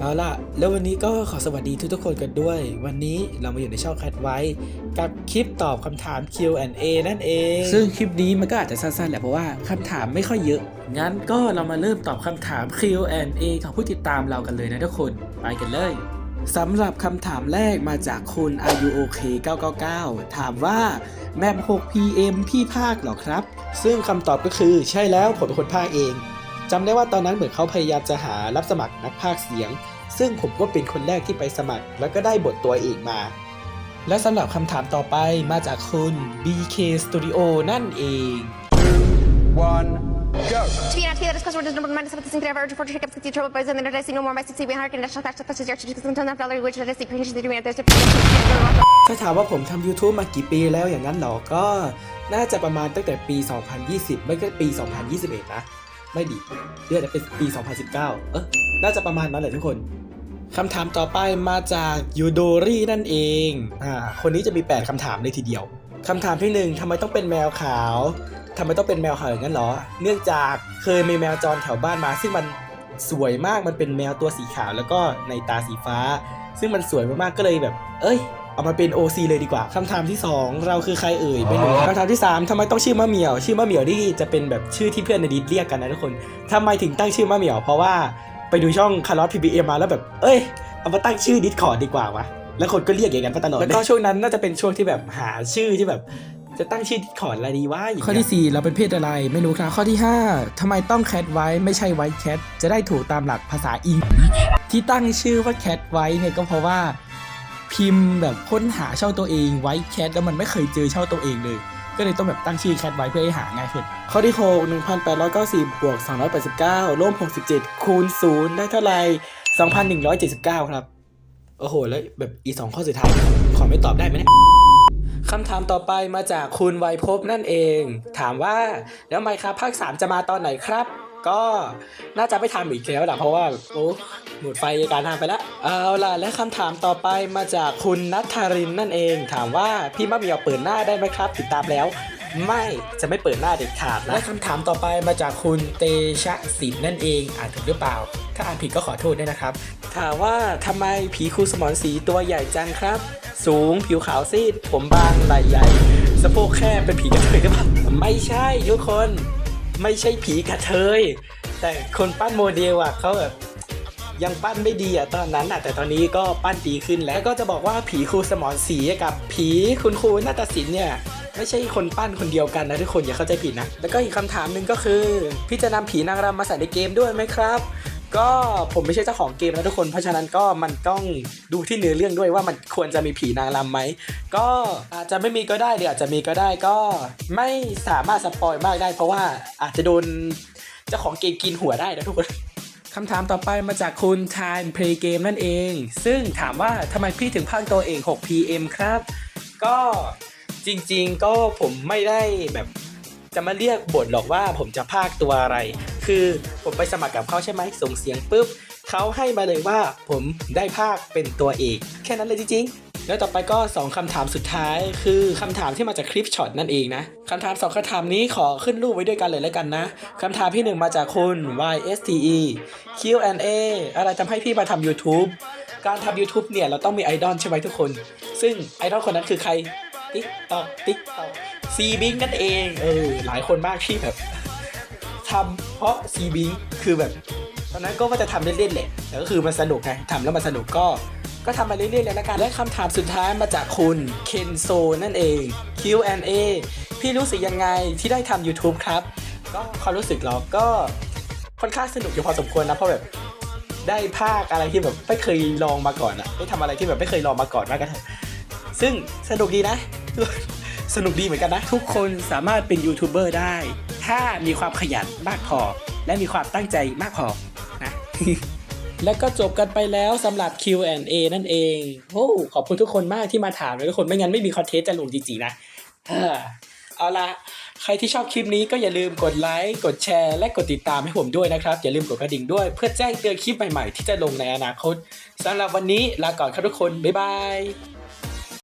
เอาล่ะ แล้ววันนี้ก็ขอสวัสดีทุกๆคนกันด้วย วันนี้เรามาอยู่ในช่องแคทไว้ กับคลิปตอบคำถาม Q&A นั่นเอง ซึ่งคลิปนี้มันก็อาจจะสั้นๆแหละเพราะว่าคำถามไม่ค่อยเยอะ งั้นก็เรามาเริ่มตอบคำถาม Q&A ของผู้ติดตามเรากันเลยนะทุกคน ไปกันเลยสำหรับคำถามแรกมาจากคุณ RUOK 999 ถามว่าแมป 6 PM พี่ภาคเหรอครับ ซึ่งคำตอบก็คือใช่แล้วผมเป็นคนภาคเอง จำได้ว่าตอนนั้นเหมือนเขาพยายามจะหารับสมัครนักพากย์เสียง ซึ่งผมก็เป็นคนแรกที่ไปสมัคร แล้วก็ได้บทตัวเองมา และสำหรับคำถามต่อไปมาจากคุณ BK Studio นั่นเอง one, go. To be an active, that is customer does number minus something single ever for check up sixty trouble boys and then I see no more my sixty behind and national cash such as your chicken some time dollar which I see pinches the doing there's a ถ้าถามว่าผมทำ YouTube มากี่ปีแล้วอย่างนั้นเหรอก็น่าจะประมาณตั้งแต่ปี 2020 ไม่ก็ปี 2021 นะ ไม่ดิเดือนจะเป็นปี 2019 เออน่าจะประมาณนั้นแหละทุกคนคำถามต่อไปมาจากยูโดรี่นั่นเองอ่าคนนี้จะมี 8คำถามเลยทีเดียวคำถามที่หนึ่งทำไมต้องเป็นแมวขาวทำไมต้องเป็นแมวขาวอย่างนั้นเหรอ เนื่องจากเคยมีแมวจรแถวบ้านมา ซึ่งมันสวยมากมันเป็นแมวตัวสีขาวแล้วก็ในตาสีฟ้า ซึ่งมันสวยมากๆก็เลยแบบ เอ้ย เอามาเป็น OC เลยดีกว่าคำถามที่ 2 เราคือใครเอ่ยไม่รู้คำถามที่ 3ทำไมต้องชื่อมะเหมียว ชื่อมะเหมียวนี่จะเป็นแบบชื่อที่เพื่อนในดิสเรียกกันนะทุกคนทำไมถึงตั้งชื่อมะเหมียว เพราะว่าไปดูช่องคาร์ลอสพีบีเอ็มมาแล้วแบบ เอ้ย เอามาตั้งชื่อดิสคอร์ดดีกว่าวะแล้วคนก็เรียกอย่างนั้นมาตลอดแล้วก็ช่วงนั้นน่าจะเป็นช่วงที่แบบหาชื่อที่แบบจะตั้งชื่อดิสคอร์ดอะไรดีวะข้อที่ 4 เราเป็นเพศอะไรไม่รู้ครับข้อที่ 5ทำไมต้องแคทไว้ไม่ใช่ไว้แคทจะได้ถูกตามหลักภาษาอังกฤษที่ตั้งชื่อว่าแคทไว้เนี่ยก็เพราะว่า พิมพ์แบบค้นหาช่องตัวเองไว้แคทแล้วมันไม่เคยเจอช่องตัวเองเลย ก็เลยต้องแบบตั้งชื่อแคทไว้เพื่อให้หาง่ายขึ้นข้อที่6 1890บวก289ร่วม67คูณ0ได้เท่าไหร่2179 ครับ โอ้โห แล้วแบบอีสองข้อสุดท้าย ขอไม่ตอบได้ไหมเนี่ยคำถามต่อไปมาจากคุณไวยภพนั่นเอง ถามว่าแล้วไมค์ครับภาค 3 จะมาตอนไหนครับ ก็น่าจะไม่ทำอีกแล้วล่ะเพราะว่าโอ้ หมดไฟการทำไปแล้ว เอาล่ะ และคำถามต่อไปมาจากคุณนัทธารินนั่นเอง ถามว่าพี่มะเมียวเปิดหน้าได้ไหมครับ ติดตามแล้ว ไม่จะไม่เปิดหน้าเด็ดขาดนะและคำถามต่อไปมาจากคุณเตชะศิลป์นั่นเองอ่านถูกหรือเปล่า ถ้าอ่านผิดก็ขอโทษด้วยนะครับ ถามว่าทำไมผีครูสมอนสีตัวใหญ่จังครับ สูงผิวขาวซีด ผมบางไหล่ใหญ่สะโพกแคบเป็นผีกระเทยหรือเปล่าไม่ใช่ทุกคน ไม่ใช่ผีกระเทยแต่คนปั้นโมเดลอะเขาแบบ ยังปั้นไม่ดีอะตอนนั้นอะแต่ตอนนี้ก็ปั้นดีขึ้นแล้วแล้วก็จะบอกว่าผีครูสมอนสีกับผีคุณครูนาฏศิลป์เนี่ยไม่ใช่คนปั้นคนเดียวกันนะทุกคนอย่าเข้าใจผิดนะ แล้วก็อีกคำถามหนึ่งก็คือ พี่จะนำผีนางรำมาใส่ในเกมด้วยไหมครับ ก็ผมไม่ใช่เจ้าของเกมนะทุกคน เพราะฉะนั้นก็มันต้องดูที่เนื้อเรื่องด้วยว่ามันควรจะมีผีนางรำไหม ก็อาจจะไม่มีก็ได้หรืออาจจะมีก็ได้ก็ไม่สามารถสปอยมากได้ เพราะว่าอาจจะโดนเจ้าของเกมกินหัวได้นะทุกคน คำถามต่อไปมาจากคุณ Time Play Game นั่นเอง ซึ่งถามว่าทำไมพี่ถึงพากตัวเอง 6 PM ครับ ก็จริงๆก็ผมไม่ได้แบบจะมาเรียกบทหรอกว่าผมจะพากตัวอะไร คือผมไปสมัครกับเขาใช่ไหมส่งเสียงปุ๊บเขาให้มาเลยว่าผมได้ภาคเป็นตัวเอก แค่นั้นเลยจริงๆ แล้วต่อไปก็ 2คำถามสุดท้ายคือคำถามที่มาจากคลิปช็อตนั่นเองนะคำถามสองคำถามนี้ขอขึ้นรูปไว้ด้วยกันเลยแล้วกันนะคำถามที่หนึ่งมาจากคุณ YSTE Q&A อะไรทำให้พี่มาทำ YouTube การทำ YouTube เนี่ย เราต้องมีไอดอลใช่ไหมทุกคน ซึ่งไอดอลคนนั้นคือใคร ติ๊กตอกติ๊กตอกซีบิงนั่นเองเออหลายคนมากที่แบบทำเพราะซีบิงคือแบบ ตอนนั้นก็ว่าจะทำเล่นๆแหละแต่ก็คือมันสนุกไงทำแล้วมันสนุกก็ ก็ทำมาเรื่อยๆเลยละกัน และคำถามสุดท้ายมาจากคุณเคนโซนั่นเอง Q&A พี่รู้สึกยังไงที่ได้ทำ YouTube ครับ ก็ความรู้สึกเราก็ค่อนข้างสนุกอยู่พอสมควรนะเพราะแบบได้ภาคอะไรที่แบบไม่เคยลองมาก่อนอะได้ทำอะไรที่แบบไม่เคยลองมาก่อนมากกันซึ่งสนุกดีนะ สนุกดีเหมือนกันนะ ทุกคนสามารถเป็นยูทูบเบอร์ได้ ถ้ามีความขยันมากพอ และมีความตั้งใจมากพอนะ แล้วก็จบกันไปแล้วสำหรับ Q&A นั่นเองโอ้ขอบคุณทุกคนมากที่มาถามเลยทุกคน ไม่งั้นไม่มีคอนเทนต์จะลงจริงๆนะเออเอาละใครที่ชอบคลิปนี้ก็อย่าลืมกดไลค์ กดแชร์ และกดติดตามให้ผมด้วยนะครับ อย่าลืมกดกระดิ่งด้วยเพื่อแจ้งเตือนคลิปใหม่ๆ ที่จะลงในอนาคตสำหรับวันนี้ลาก่อนครับทุกคน บ๊ายบาย